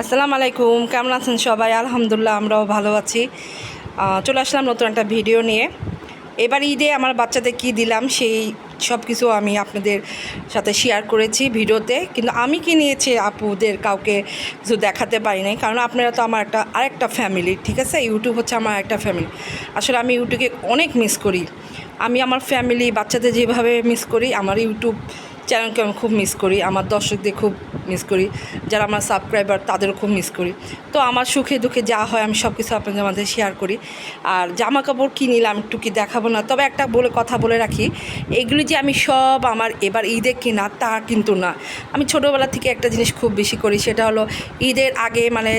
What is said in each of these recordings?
আসসালামু আলাইকুম, কেমন আছেন সবাই? আলহামদুলিল্লাহ আমরাও ভালো আছি। চলে আসলাম নতুন একটা ভিডিও নিয়ে। এবার ঈদে আমার বাচ্চাদের কি দিলাম, সেই সব কিছু আমি আপনাদের সাথে শেয়ার করেছি ভিডিওতে। কিন্তু আমি কি নিয়েছি আপুদের কাউকে কিছু দেখাতে পারি নাই, কারণ আপনারা তো আমার একটা, আরেকটা ফ্যামিলি ঠিক আছে? ইউটিউব হচ্ছে আমার একটা ফ্যামিলি আসলে আমি ইউটিউবকে অনেক মিস করি। আমি আমার ফ্যামিলি বাচ্চাদের যেভাবে মিস করি, আমার ইউটিউব চ্যানেলকে আমি খুব মিস করি, আমার দর্শকদের খুব মিস করি, যারা আমার সাবস্ক্রাইবার তাদেরও খুব মিস করি। তো আমার সুখে দুঃখে যা হয় আমি সব কিছু আপনাদের মধ্যে শেয়ার করি। আর জামা কাপড় কী নিলাম একটু কি দেখাবো না, তবে একটা বলে কথা বলে রাখি, এগুলি যে আমি সব আমার এবার ঈদে কিনা তা কিন্তু না। আমি ছোটোবেলা থেকে একটা জিনিস খুব বেশি করি, সেটা হলো ঈদের আগে মানে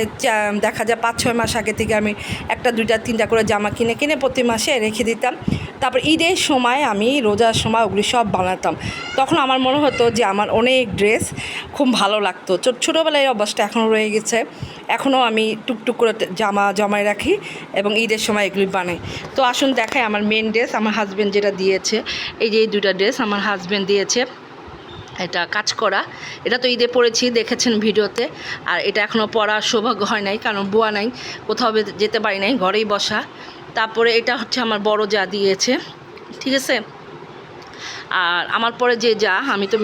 দেখা যায় পাঁচ, ছয় মাস আগে থেকে আমি একটা, দুইটা, তিনটা করে জামা কিনে কিনে প্রতি মাসে রেখে দিতাম। তারপর ঈদের সময় আমি রোজার সময় ওগুলি সব বানাতাম। তখন আমার মনে হতো যে আমার অনেক ড্রেস খুব ভালো লাগতো। ছোট ছোটোবেলায় অভ্যাসটা এখনও রয়ে গেছে। এখনও আমি টুকটুক করে জামা জমায় রাখি এবং ঈদের সময় এগুলি বানাই। তো আসুন দেখাই আমার মেন ড্রেস আমার হাজব্যান্ড যেটা দিয়েছে। এই যে এই দুটা ড্রেস আমার হাজব্যান্ড দিয়েছে। এটা কাজ করা। এটা তো ঈদে পড়েছি, দেখেছেন ভিডিওতে। আর এটা এখনও পড়ার সৌভাগ্য হয় নাই, কারণ বুয়া নাই। কোথাও যেতে পারি নাই, ঘরেই বসা। তারপরে এটা হচ্ছে আমার বড় যা দিয়েছে। ঠিক আছে? আর আমার পরে যে যা, আমি তো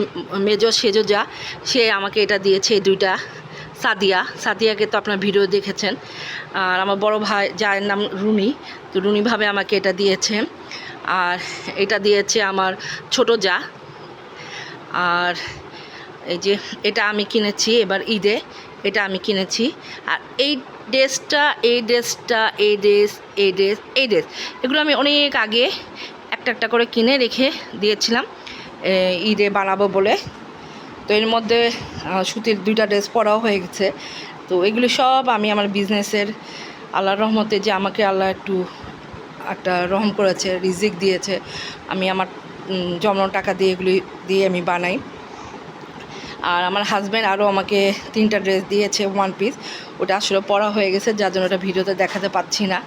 মেজো সেজো যা, সে আমাকে এটা দিয়েছে এই দুইটা, সাদিয়া। সাদিয়াকে তো আপনার ভিডিও দেখেছেন। আর আমার বড় ভাই, যার নাম রুনি তো রুনি ভাবে আমাকে এটা দিয়েছে। আর এটা দিয়েছে আমার ছোট যা। আর এই যে এটা আমি কিনেছি এবার ঈদে, এটা আমি কিনেছি। আর এই ড্রেসটা এই ড্রেসটা, এই ড্রেস এই ড্রেস এই ড্রেস, এগুলো আমি অনেক আগে একটা একটা করে কিনে রেখে দিয়েছিলাম ঈদে বানাবো বলে। তো এর মধ্যে সুতির দুইটা ড্রেস পরাও হয়ে গেছে। তো এগুলো সব আমি আমার বিজনেসের আল্লাহর রহমতে যে আমাকে আল্লাহ একটু, একটা রহম করেছে, রিজিক দিয়েছে, আমি আমার জমানো টাকা দিয়ে এগুলি দিয়ে আমি বানাই। আর আমার হাজব্যান্ড আরও আমাকে তিনটা ড্রেস দিয়েছে ওয়ান পিস ওটা আসলে পরা হয়ে গেছে, যার জন্য ওটা ভিডিওতে দেখাতে পাচ্ছি না।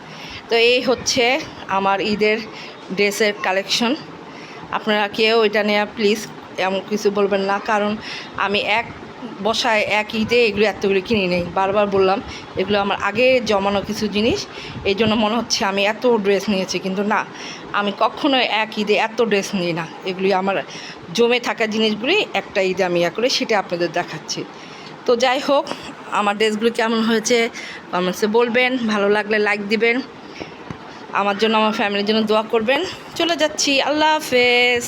তো এই হচ্ছে আমার ঈদের ড্রেসের কালেকশন। আপনারা কেউ এটা নেওয়া প্লিজ এমন কিছু বলবেন না, কারণ আমি এক বসায় এক ঈদে এগুলো এতগুলো কিনি নেই। বারবার বললাম, এগুলো আমার আগে জমানো কিছু জিনিস, এই জন্য মনে হচ্ছে আমি এত ড্রেস নিয়েছি, কিন্তু না, আমি কখনো এক ঈদে এত ড্রেস নিই না। এগুলি আমার জমে থাকা জিনিসগুলি একটা ঈদে আমি ইয়া করে সেটা আপনাদের দেখাচ্ছি। তো যাই হোক, আমার ড্রেসগুলো কেমন হয়েছে কমেন্টসে বলবেন, ভালো লাগলে লাইক দিবেন। আমার জন্য আমার ফ্যামিলির জন্য দোয়া করবেন। চলে যাচ্ছি আল্লাহ হাফেজ।